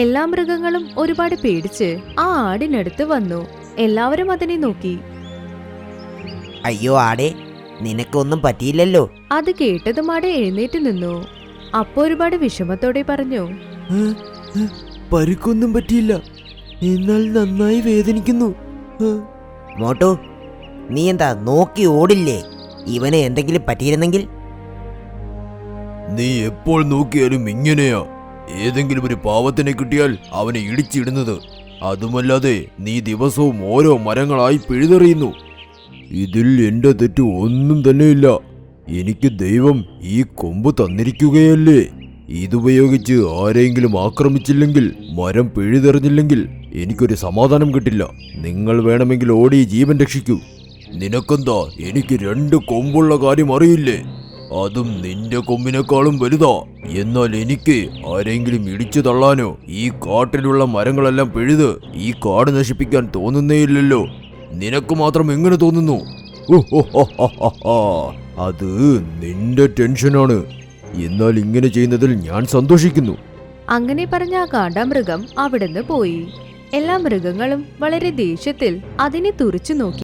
എല്ലാ മൃഗങ്ങളും ഒരുപാട് പേടിച്ച് ആ ആടിനടുത്ത് വന്നു. എല്ലാവരും അതിനെ നോക്കി. അയ്യോ ആടെ നിനക്കൊന്നും പറ്റിയില്ലല്ലോ. അത് കേട്ടതും ആട് എഴുന്നേറ്റ് നിന്നു. അപ്പൊ ഒരുപാട് വിഷമത്തോടെ പറഞ്ഞു. പരുക്കൊന്നും പറ്റിയില്ല. എന്നാൽ നന്നായി വേദനിക്കുന്നു. മോട്ടോ നീ എന്താ നോക്കി ഓടില്ലേ? ഇവനെ എന്തെങ്കിലും പറ്റിയിരുന്നെങ്കിൽ? നീ എപ്പോൾ നോക്കിയാലും ഇങ്ങനെയാ. ഏതെങ്കിലും ഒരു പാവത്തിനെ കിട്ടിയാൽ അവനെ ഇടിച്ചിടുന്നത്. അതുമല്ലാതെ നീ ദിവസവും ഓരോ മരങ്ങളായി പിഴുതെറിയുന്നു. ഇതിൽ എന്റെ തെറ്റ് ഒന്നും തന്നെയില്ല. എനിക്ക് ദൈവം ഈ കൊമ്പ് തന്നിരിക്കുകയല്ലേ? ഇതുപയോഗിച്ച് ആരെങ്കിലും ആക്രമിച്ചില്ലെങ്കിൽ മരം പിഴുതെറിഞ്ഞില്ലെങ്കിൽ എനിക്കൊരു സമാധാനം കിട്ടില്ല. നിങ്ങൾ വേണമെങ്കിൽ ഓടി ജീവൻ രക്ഷിക്കൂ. നിനക്കെന്താ എനിക്ക് രണ്ട് കൊമ്പുള്ള കാര്യം അറിയില്ലേ? അതും നിന്റെ കൊമ്പിനേക്കാളും വലുതാ. എന്നാൽ എനിക്ക് ആരെങ്കിലും ഇടിച്ചു തള്ളാനോ ഈ കാട്ടിലുള്ള മരങ്ങളെല്ലാം പിഴുത് ഈ കാട് നശിപ്പിക്കാൻ തോന്നുന്നേയില്ലല്ലോ. നിനക്ക് മാത്രം എങ്ങനെ തോന്നുന്നു. അത് നിന്റെ ടെൻഷനാണ്. എന്നാൽ ഇങ്ങനെ ചെയ്യുന്നതിൽ ഞാൻ സന്തോഷിക്കുന്നു. അങ്ങനെ പറഞ്ഞ ആ കാണ്ടാമൃഗം അവിടുന്ന് പോയി. എല്ലാ മൃഗങ്ങളും വളരെ ദേഷ്യത്തിൽ അതിനെ തുറച്ചു നോക്കി.